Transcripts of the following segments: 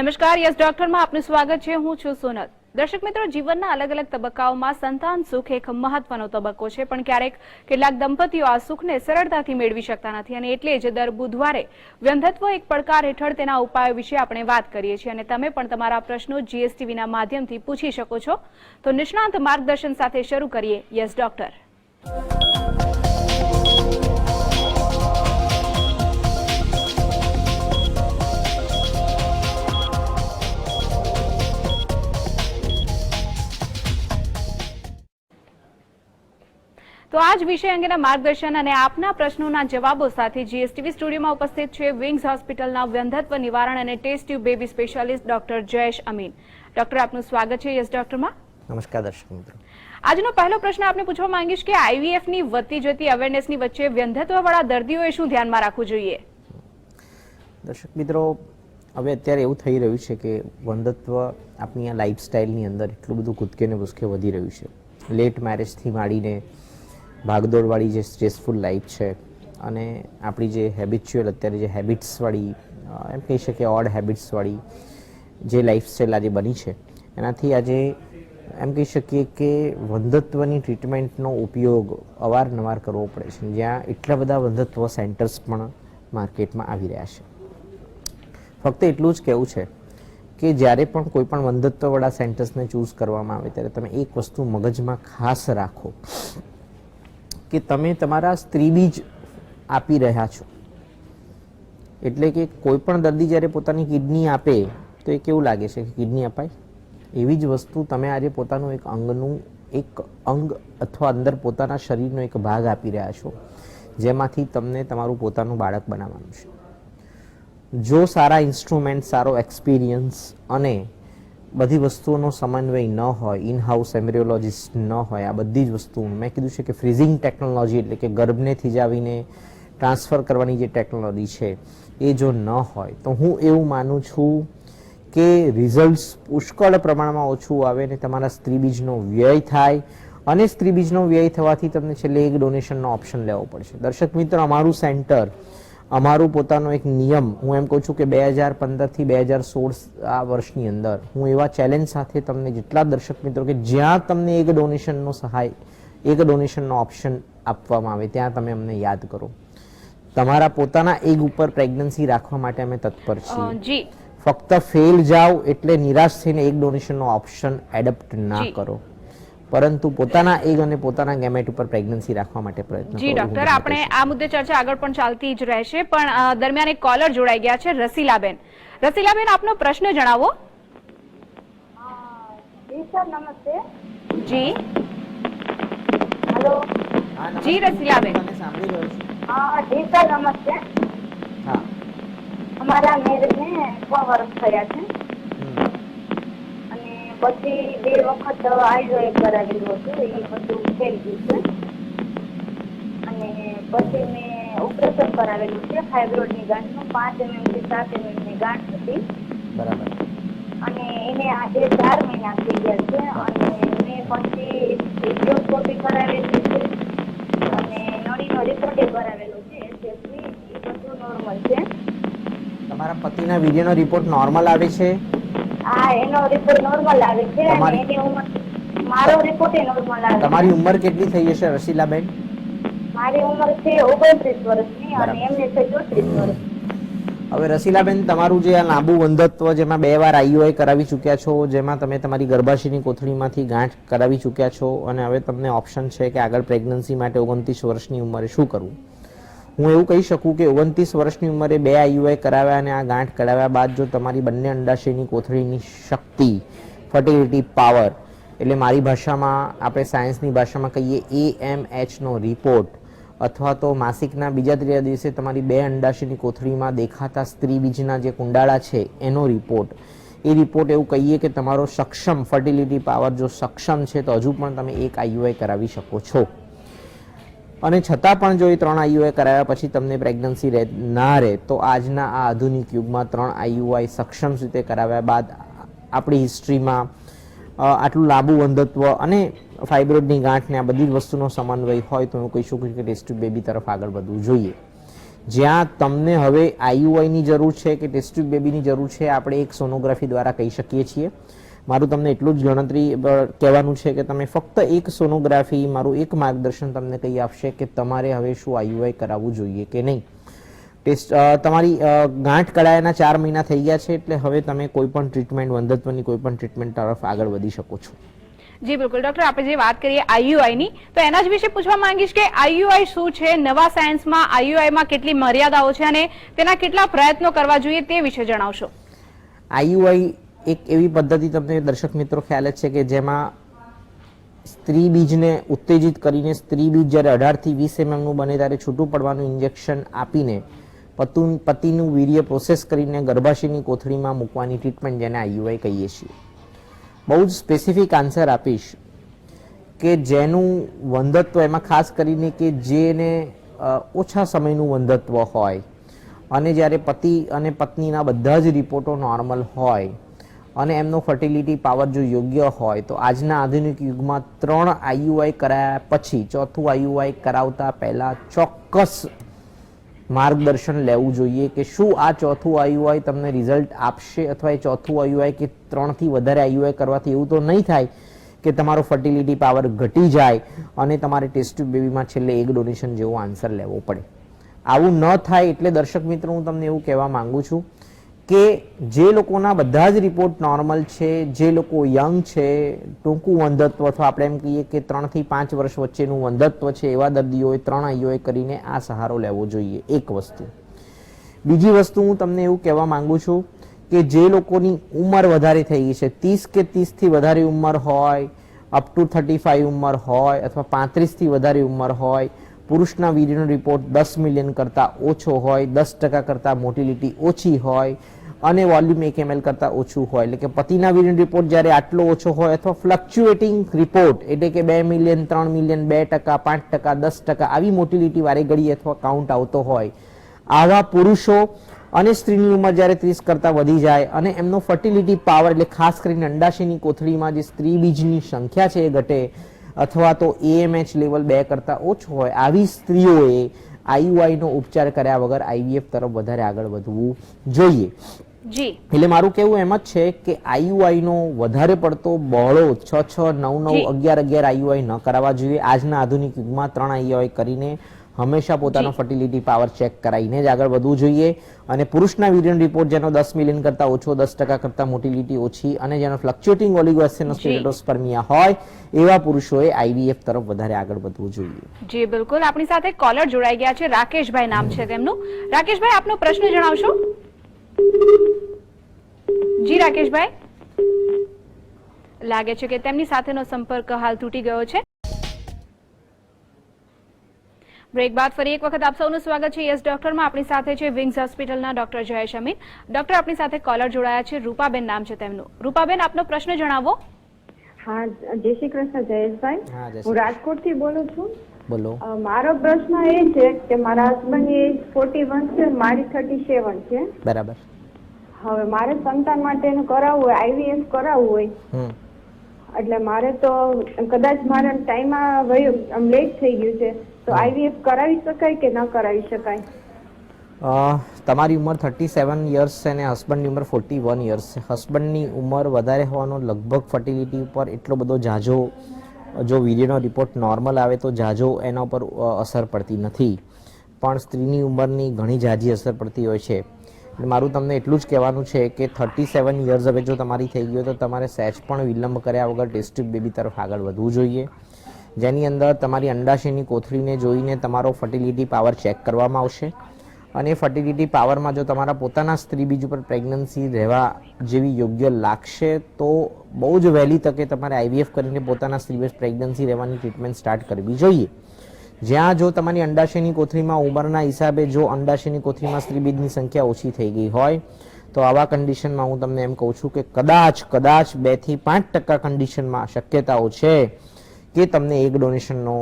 નમસ્કાર, યસ ડોક્ટરમાં આપનું સ્વાગત છે. હું છું સોનલ. દર્શક મિત્રો, જીવનના અલગ અલગ તબક્કાઓમાં સંતાન સુખ એક મહત્વનો તબક્કો છે, પણ ક્યારેક કેટલાક દંપતીઓ આ સુખને સરળતાથી મેળવી શકતા નથી અને એટલે જ દર બુધવારે વ્યંધત્વ એક પડકાર હેઠળ તેના ઉપાયો વિશે આપણે વાત કરીએ છીએ અને તમે પણ તમારા પ્રશ્નો જીએસટીવીના માધ્યમથી પૂછી શકો છો. તો નિષ્ણાંત માર્ગદર્શન સાથે શરૂ કરીએ, યસ ડોક્ટર. તો આ જ વિષય અંગેના માર્ગદર્શન અને આપના પ્રશ્નોના જવાબો સાથે જીએસટીવી સ્ટુડિયોમાં ઉપસ્થિત છે વિંગ્સ હોસ્પિટલના વ્યંધત્વ નિવારણ અને test tube baby specialist doctor Jayesh Amin. Doctor આપનું સ્વાગત છે યસ ડોક્ટરમાં નમસ્કાર દર્શક મિત્રો. આજનો પહેલો પ્રશ્ન આપને પૂછવા માંગીશ કે આઈવીએફની વધતી જતી અવેરનેસની વચ્ચે વ્યંધત્વવાળા દર્દીઓએ શું ધ્યાનમાં રાખવું જોઈએ? દર્શક મિત્રો હવે અત્યારે એવું થઈ રહ્યું છે કે વંધત્વ આપણી આ લાઈફસ્ટાઈલની અંદર એટલું બધું કૂદકે ને ભૂસકે વધી રહ્યું છે. લેટ મેરેજથી માંડીને ભાગદોડવાળી જે સ્ટ્રેસફુલ લાઈફ છે અને આપણી જે હેબિચ્યુઅલ અત્યારે જે હેબિટ્સવાળી એમ કહી શકીએ ઓડ હેબિટ્સવાળી જે લાઈફસ્ટાઈલ આજે બની છે, એનાથી આજે એમ કહી શકીએ કે વંધત્વની ટ્રીટમેન્ટનો ઉપયોગ અવારનવાર કરવો પડે છે. જ્યાં એટલા બધા વંધત્વ સેન્ટર્સ પણ માર્કેટમાં આવી રહ્યા છે. ફક્ત એટલું જ કહેવું છે કે જ્યારે પણ કોઈ પણ વંધત્વવાળા સેન્ટર્સને ચૂઝ કરવામાં આવે, ત્યારે તમે એક વસ્તુ મગજમાં ખાસ રાખો. કે તમે તમારા સ્ત્રીબીજ આપી રહ્યા છો. એટલે કે કોઈ પણ દર્દી જ્યારે પોતાની કિડની આપે, તો એ કેવું લાગે છે કે કિડની અપાય? એવી જ વસ્તુ તમે આજે પોતાનું એક અંગનું એક અંગ અથવા અંદર પોતાના શરીરનો એક ભાગ આપી રહ્યા છો, જેમાંથી તમને તમારું પોતાનું બાળક બનાવવાનું છે. જો સારા ઇન્સ્ટ્રુમેન્ટ સારો એક્સપિરિયન્સ અને બધી વસ્તુઓનો સમન્વય ન હોય ઇન હાઉસ એમ્બ્રિયોલોજિસ્ટ ન હોય, આ બધી જ વસ્તુ મેં કીધું છે કે ફ્રીઝિંગ ટેકનોલોજી એટલે કે ગર્ભને થીજાવીને ટ્રાન્સફર કરવાની જે ટેકનોલોજી છે, એ જો ન હોય, તો હું એવું માનું છું કે રિઝલ્ટ્સ પુષ્કળ પ્રમાણમાં ઓછું આવે ને તમારા સ્ત્રીબીજનો વ્યય થાય અને સ્ત્રીબીજનો વ્યય થવાથી તમને છેલ્લે એક ડોનેશનનો ઓપ્શન લેવો પડશે. દર્શક મિત્રો, અમારું સેન્ટર અમારું પોતાનો એક નિયમ હું એમ કહું છું કે બે હજાર પંદરથી બે હજાર સોળ આ વર્ષની અંદર હું એવા ચેલેન્જ સાથે તમને જેટલા દર્શક મિત્રો કે જ્યાં તમને એક ડોનેશનનો સહાય એક ડોનેશનનો ઓપ્શન આપવામાં આવે ત્યાં તમે અમને યાદ કરો. તમારા પોતાના એગ ઉપર પ્રેગ્નન્સી રાખવા માટે અમે તત્પર છીએ. ફક્ત ફેલ જાઓ એટલે નિરાશ થઈને એક ડોનેશનનો ઓપ્શન એડપ્ટ ના કરો. પરંતુ પોતાના એગ અને પોતાના ગેમેટ ઉપર પ્રેગ્નન્સી રાખવા માટે પ્રયત્ન જી ડોક્ટર આપણે આ મુદ્દે ચર્ચા આગળ પણ ચાલતી જ રહેશે પણ દરમિયાન એક કોલર જોડાઈ ગયા છે રસીલાબેન. રસીલાબેન આપનો પ્રશ્ન જણાવો. જી સર નમસ્તે. જી. હેલો. જી. રસીલાબેન. તમને સાંભળી રહ્યો છું. હા જી સર નમસ્તે. હા. અમારા મેરેજને છ વર્ષ થયા છે. પછી બે વખત આઈડોએ કરાવેલું હતું એ બધું થઈ ગયું છે. અને પછી મેં ઓપરેશન કરાવેલું છે ફાઇબ્રોઇડની ગાંઠનું પાંચ એમએમથી સાત એમએમની ગાંઠ હતી. બરાબર. અને એને આજે ચાર મહિના થઈ ગયા છે અને મેં પછી ઇન્ડોસ્કોપી કરાવેલી છે અને નળીનો રિપોર્ટ કરાવેલો છે SSC. એ બધું નોર્મલ છે. તમારા પતિના વીર્યનો રિપોર્ટ નોર્મલ આવે છે? આ એનો રિપોર્ટ નોર્મલ આવે છે અને તમારી- એની ઉંમર મારો રિપોર્ટ એ નોર્મલ આવે તમારી ઉંમર કેટલી થઈ હશે રસીલાબેન? મારી ઉંમર છે ઓગણત્રીસ વર્ષની અને બરાબર. એમને છે ચોત્રીસ વર્ષ. હવે રસીલાબેન તમારું જે આ લાંબુ બંધત્વ જેમાં બે વાર આઈયુઆઈ કરાવી ચૂક્યા છો જેમાં તમે તમારી ગર્ભાશયની કોથળીમાંથી ગાંઠ કરાવી ચૂક્યા છો અને હવે તમને ઓપ્શન છે કે આગળ પ્રેગ્નન્સી માટે ઓગણત્રીસ વર્ષની ઉંમરે શું કરવું? હું એવું કહી શકું કે ઓગણત્રીસ વર્ષની ઉંમરે બે આઈયુઆઈ કરાવ્યા અને આ ગાંઠ કરાવ્યા બાદ જો તમારી બંને અંડાશયની કોથળીની શક્તિ ફર્ટિલિટી પાવર એટલે મારી ભાષામાં આપણે સાયન્સની ભાષામાં કહીએ એ એમ એચનો રિપોર્ટ અથવા તો માસિકના બીજા ત્રીજા દિવસે તમારી બે અંડાશયની કોથળીમાં દેખાતા સ્ત્રી બીજના જે કુંડાળા છે, એનો રિપોર્ટ એ રિપોર્ટ એવું કહીએ કે તમારો સક્ષમ ફર્ટિલિટી પાવર જો સક્ષમ છે તો હજુ પણ તમે એક આઈયુઆઈ કરાવી શકો છો. અને છતાં પણ જો એ ત્રણ આઈયુઆઈ કરાવ્યા પછી તમને પ્રેગ્નન્સી રહે ના રહે, તો આજના આ આધુનિક યુગમાં ત્રણ આઈયુઆઈ સક્ષમ રીતે કરાવ્યા બાદ આપણી હિસ્ટ્રીમાં આટલું લાંબુ વંધત્વ અને ફાઇબ્રોઇડની ગાંઠને આ બધી વસ્તુનો સમન્વય હોય તો હું કહી શકું કે ટેસ્ટ બેબી તરફ આગળ વધવું જોઈએ. જ્યાં તમને હવે આઈયુઆઈની જરૂર છે કે ટેસ્ટ બેબીની જરૂર છે, આપણે એક સોનોગ્રાફી દ્વારા કહી શકીએ છીએ. મારું તમને એટલું જ ગણતરી કહેવાનું છે કે તમે ફક્ત એક સોનોગ્રાફી મારું એક માર્ગદર્શન તમને કહી આપશે કે તમારે હવે શું આઈયુઆઈ કરાવવું જોઈએ કે નહીં. ટેસ્ટ તમારી ગાંઠ કળાયાના ચાર મહિના થઈ ગયા છે એટલે હવે તમે કોઈ પણ ટ્રીટમેન્ટ વંધત્વની કોઈ પણ ટ્રીટમેન્ટ તરફ આગળ વધી શકો છો. જી બિલકુલ. ડોક્ટર આપણે જે વાત કરીએ આઈયુઆઈ ની તો એના જ વિશે પૂછવા માંગીશ કે આઈયુઆઈ શું છે નવા સાયન્સમાં આઈયુઆઈ માં કેટલી મર્યાદાઓ છે અને તેના કેટલા પ્રયત્નો કરવા જોઈએ તે વિશે જણાવશો. આઈયુઆઈ એક એવી પદ્ધતિ તમને દર્શક મિત્રો ખ્યાલ જ છે કે જેમાં સ્ત્રી બીજને ઉત્તેજિત કરીને સ્ત્રી બીજ જ્યારે અઢારથી વીસ એમએમનું બને ત્યારે છૂટું પડવાનું ઇન્જેક્શન આપીને પતુ પતિનું વીર્ય પ્રોસેસ કરીને ગર્ભાશયની કોથળીમાં મૂકવાની ટ્રીટમેન્ટ જેને આઈયુઆઈ કહીએ છીએ. બહુ જ સ્પેસિફિક આન્સર આપીશ કે જેનું વંધત્વ એમાં ખાસ કરીને કે જેને ઓછા સમયનું વંધત્વ હોય અને જ્યારે પતિ અને પત્નીના બધા જ રિપોર્ટો નોર્મલ હોય અને એમનો ફર્ટિલિટી પાવર જો યોગ્ય હોય તો આજના આધુનિક યુગમાં ત્રણ આઈયુઆઈ કરાયા પછી ચોથું આઈયુઆઈ કરાવતા પહેલાં ચોક્કસ માર્ગદર્શન લેવું જોઈએ કે શું આ ચોથું આઈયુઆઈ તમને રિઝલ્ટ આપશે અથવા એ ચોથું આઈયુઆઈ કે ત્રણથી વધારે આઈયુઆઈ કરવાથી એવું તો નહીં થાય કે તમારો ફર્ટિલિટી પાવર ઘટી જાય અને તમારે ટેસ્ટ બેબીમાં છેલ્લે એક ડોનેશન જેવો આન્સર લેવો પડે. આવું ન થાય એટલે દર્શક મિત્રો, હું તમને એવું કહેવા માંગુ છું કે જે લોકોના બધા જ રિપોર્ટ નોર્મલ છે, જે લોકો યંગ છે, ટૂંકું વંધત્વ અથવા આપણે એમ કહીએ કે ત્રણથી પાંચ વર્ષ વચ્ચેનું વંધત્વ છે, એવા દર્દીઓએ ત્રણ આઈઓએ કરીને આ સહારો લેવો જોઈએ, એક વસ્તુ. બીજી વસ્તુ હું તમને એવું કહેવા માંગુ છું કે જે લોકોની ઉંમર વધારે થઈ ગઈ છે, ત્રીસ કે ત્રીસથી વધારે ઉંમર હોય અપ ટુ થર્ટી ફાઈવ ઉંમર હોય, અથવા પાંત્રીસથી વધારે ઉંમર હોય, પુરુષના વીર્યનો રિપોર્ટ દસ મિલિયન કરતાં ઓછો હોય, દસ ટકા કરતાં મોટિલિટી ઓછી હોય અને વોલ્યુમ એક એમએલ કરતાં ઓછું હોય. એટલે કે પતિના વિરિન રિપોર્ટ જ્યારે આટલો ઓછો હોય અથવા ફ્લક્ચ્યુએટિંગ રિપોર્ટ એટલે કે બે મિલિયન ત્રણ મિલિયન બે ટકા, પાંચ ટકા, દસ ટકા આવી મોટિલિટી વારે ઘડી અથવા કાઉન્ટ આવતો હોય. આવા પુરુષો અને સ્ત્રીની ઉંમર જ્યારે ત્રીસ કરતાં વધી જાય અને એમનો ફર્ટિલિટી પાવર એટલે ખાસ કરીને અંડાશયની કોથળીમાં જે સ્ત્રી બીજની સંખ્યા છે એ ઘટે અથવા તો એએમએચ લેવલ બે કરતાં ઓછો હોય, આવી સ્ત્રીઓએ આઈયુઆઈનો ઉપચાર કર્યા વગર આઈવીએફ તરફ વધારે આગળ વધવું જોઈએ. જી. એટલે મારું કેવું એમ જ છે કે આઈયુઆઈ નો વધારે પડતો બહોળો છ છ નવ નવ અગિયાર અગિયાર આઈયુઆઈ ન કરાવવા જોઈએ. આજના આધુનિક યુગમાં ત્રણ આઈયુઆઈ કરીને હંમેશા પોતાનો ફર્ટિલિટી પાવર ચેક કરાવીને જ આગળ વધવું જોઈએ. અને પુરુષના વીર્યનો રિપોર્ટ જેનો દસ મિલિયન કરતા ઓછો દસ ટકા કરતા મોટિલિટી ઓછી અને જેનો ફ્લક્ચ્યુએટિંગ ઓલિગોએસ્ટેનોસ્કેલેટોસ્પર્મિયા હોય એવા પુરુષોએ આઈવીએફ તરફ વધારે આગળ વધવું જોઈએ. જી બિલકુલ. આપણી સાથે કોલર જોડાઈ ગયા છે. રાકેશભાઈ નામ છે તેમનું. રાકેશભાઈ આપનો પ્રશ્ન જણાવશો? જી, રાકેશભાઈ. લાગે છે કે તેમની સાથેનો સંપર્ક હાલ તૂટી ગયો છે. બ્રેક બાદ ફરી એક વખત આપ સૌનું સ્વાગત છે. યસ, ડોક્ટરમાં આપણી સાથે છે વિંગ્સ હોસ્પિટલના ડોક્ટર જયેશ અમીન. ડોક્ટર, આપણી સાથે કોલર જોડાયા છે. રૂપાબેન નામ છે તેમનું. રૂપાબેન, આપનો પ્રશ્ન જણાવો. હા જય શ્રી કૃષ્ણ જયેશભાઈ. હા, રાજકોટથી બોલું છું. બોલો. મારો પ્રશ્ન એ છે કે મારા હસબન્ડ એજ ફોર્ટી વન છે મારી થર્ટી સેવન છે. બરાબર. હવે મારે સંતાન માટેનું કરાવવું હોય આઈવીએફ કરાવવું હોય. એટલે મારે તો કદાચ મારે આમ લેટ થઈ ગયું છે. તો આઈવીએફ કરાવી શકાય કે ન કરાવી શકાય? તમારી ઉંમર થર્ટી સેવન યર્સ છે અને હસબન્ડની ઉંમર ફોર્ટી વન યર્સ છે. હસબન્ડની ઉંમર વધારે હોવાનો લગભગ ફર્ટિલિટી ઉપર એટલો બધો ઝાઝો, જો વીર્યનો રિપોર્ટ નોર્મલ આવે તો ઝાઝો એના ઉપર અસર પડતી નથી. પણ સ્ત્રીની ઉંમરની ઘણી ઝાઝી અસર પડતી હોય છે. મારું તમને એટલું જ કહેવાનું છે કે થર્ટી સેવન યર્સ હવે જો તમારી થઈ ગઈ હોય તો તમારે સહેજ પણ વિલંબ કર્યા વગર ટેસ્ટ બેબી તરફ આગળ વધવું જોઈએ. જેની અંદર તમારી અંડાશયની કોથળીને જોઈને તમારો ફર્ટિલિટી પાવર ચેક કરવામાં આવશે. અને ફર્ટિલિટી પાવરમાં જો તમારા પોતાના સ્ત્રી બીજ ઉપર પ્રેગ્નન્સી રહેવા જેવી યોગ્ય લાગશે, તો બહુ જ વહેલી તકે તમારે આઈવીએફ કરીને પોતાના સ્ત્રી બીજ પ્રેગ્નન્સી રહેવાની ટ્રીટમેન્ટ સ્ટાર્ટ કરવી જોઈએ. જ્યાં જો તમારી અંડાશયની કોથળીમાં ઉંમરના હિસાબે જો અંડાશયની કોથળીમાં સ્ત્રી બીજની સંખ્યા ઓછી થઈ ગઈ હોય, તો આવા કન્ડિશનમાં હું તમને એમ કહું છું કે કદાચ કદાચ બેથી પાંચ ટકા કન્ડિશનમાં શક્યતાઓ છે કે તમને એક ડોનેશનનો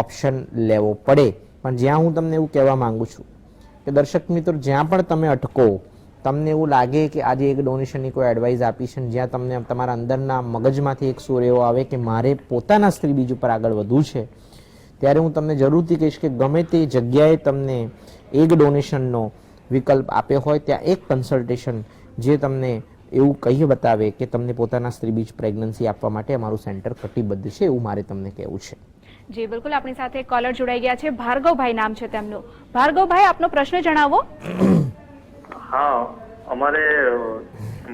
ઓપ્શન લેવો પડે. પણ જ્યાં હું તમને એવું કહેવા માંગુ છું કે દર્શક મિત્રો, જ્યાં પણ તમે અટકો, તમને એવું લાગે કે આજે એક ડોનેશનની કોઈ એડવાઇસ આપી છે જ્યાં તમને તમારા અંદરના મગજમાંથી એક સૂર એવો આવે કે મારે પોતાના સ્ત્રી બીજ ઉપર આગળ વધવું છે, ત્યારે હું તમને જરૂરથી કહીશ કે ગમે તે જગ્યાએ તમને એક ડોનેશનનો વિકલ્પ આપ્યો હોય, ત્યાં એક કન્સલ્ટેશન જે તમને એવું કહી બતાવે કે તમને પોતાના સ્ત્રી બીજ પ્રેગ્નન્સી આપવા માટે અમારું સેન્ટર કટિબદ્ધ છે એવું મારે તમને કહેવું છે. જી બિલકુલ આપણી સાથે કોલર જોડાઈ ગયા છે. ભાર્ગવભાઈ નામ છે તેમનું. ભાર્ગવભાઈ આપનો પ્રશ્ન જણાવો. હા અમારે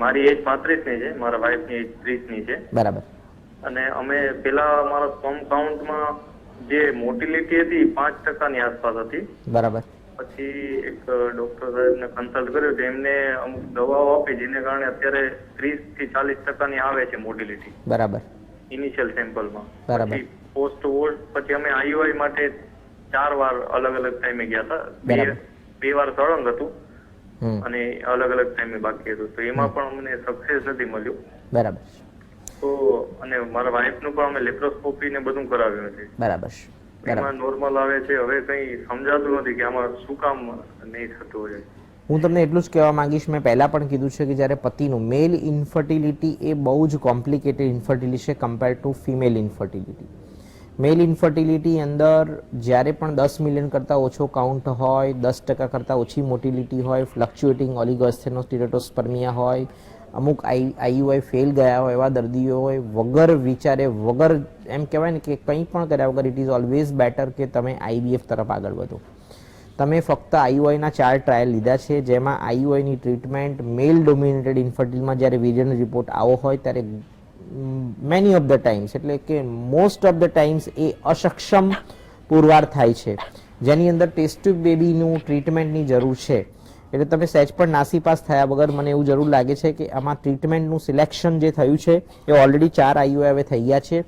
મારી એજ પાંત્રીસની છે મારા વાઈફની એજ ત્રીસની છે. બરાબર. અને અમે પેલા મારા સ્પર્મ કાઉન્ટમાં જે મોટિલિટી હતી પાંચ ટકાની આસપાસ હતી. બરાબર. પછી એક ડોક્ટર સાહેબને કન્સલ્ટ કર્યું તો એમને અમુક દવાઓ આપી જેને કારણે અત્યારે ત્રીસથી ચાલીસ ટકાની આવે છે મોટિલિટી બરાબર. ઇનિશિયલ સેમ્પલમાં બરાબર. પોસ્ટ વોર્ડ પછી અમે આઈઓઆઈ માટે ચાર વાર અલગ અલગ ટાઈમે ગયા હતા. બે બે વાર સળંગ હતું. અને અલગ અલગ ટાઈમે બાકી હતું. તો એમાં પણ અમને સક્સેસ નથી મળ્યું. બરાબર. તો અને મારા વાઇફનું પણ અમે લેપ્રોસ્કોપી ને બધું કરાવ્યું છે બરાબર. બરાબર. એમાં નોર્મલ આવે છે. હવે કઈ સમજાતું નથી કે આમાં શું કામ નહીં થતું હોય. હું તમને એટલું જ કહેવા માંગીશ. મેં પહેલાં પણ કીધું છે કે જ્યારે પતિનું મેલ ઇન્ફર્ટિલિટી એ બહુ જ કોમ્પ્લિકેટેડ ઇન્ફર્ટિલિટી છે compare to female infertility male infertility અંદર જ્યારે પણ દસ મિલિયન કરતાં ઓછો કાઉન્ટ હોય, દસ ટકા કરતાં ઓછી મોટિલિટી હોય ફ્લક્ચ્યુએટિંગ ઓલિગોસ્થેનોસ્ટિરેટોસ્પર્મિયા હોય, અમુક આઈ, આઈયુઆઈ ફેલ ગયા હોય, એવા દર્દીઓ હોય, વગર વિચારે, વગર એમ કહેવાય ને કે કંઈ પણ કર્યા વગર ઇટ ઇઝ ઓલવેઝ બેટર કે તમે આઈબીએફ તરફ આગળ વધો. તમે ફક્ત આઈયુઆઈના ચાર ટ્રાયલ લીધા છે, જેમાં આઈયુઆઈની ટ્રીટમેન્ટ મેલ ડોમિનેટેડ ઇન્ફર્ટિલમાં જ્યારે વિરિયન રિપોર્ટ આવો હોય, ત્યારે મેની ઓફ ધ ટાઈમ્સ એટલે કે મોસ્ટ ઓફ ધ ટાઈમ્સ એ અસક્ષમ પુરવાર થાય છે. જેની અંદર ટેસ્ટ ટ્યુબ બેબીનું ટ્રીટમેન્ટની જરૂર છે. એટલે તમે સહેજ પણ નાસીપાસ થયા વગર મને એવું જરૂર લાગે છે કે આમાં ટ્રીટમેન્ટનું સિલેક્શન જે થયું છે, એ ઓલરેડી ચાર આઈયુઆઈ હવે થઈ ગયા છે.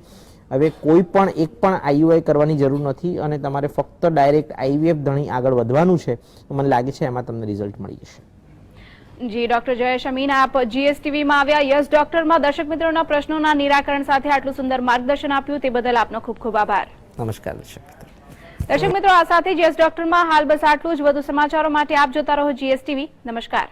હવે કોઈ પણ એક પણ આઈયુઆઈ કરવાની જરૂર નથી અને તમારે ફક્ત ડાયરેક્ટ આઈવીએફ ધણી આગળ વધવાનું છે. તો મને લાગે છે એમાં તમને રિઝલ્ટ મળી જશે. જી ડોક્ટર જયેશ અમીન આપ જીએસટીવીમાં આવ્યા. યસ ડોક્ટરમાં દર્શક મિત્રોના પ્રશ્નોના નિરાકરણ સાથે આટલું સુંદર માર્ગદર્શન આપ્યું તે બદલ આપનો ખૂબ ખૂબ આભાર. નમસ્કાર દર્શક મિત્રો. દર્શક મિત્રો આ સાથે જીએસ ડોક્ટરમાં હાલ બસ આટલું જ. વધુ સમાચારો માટે આપ જોતા રહો જીએસટીવી. નમસ્કાર.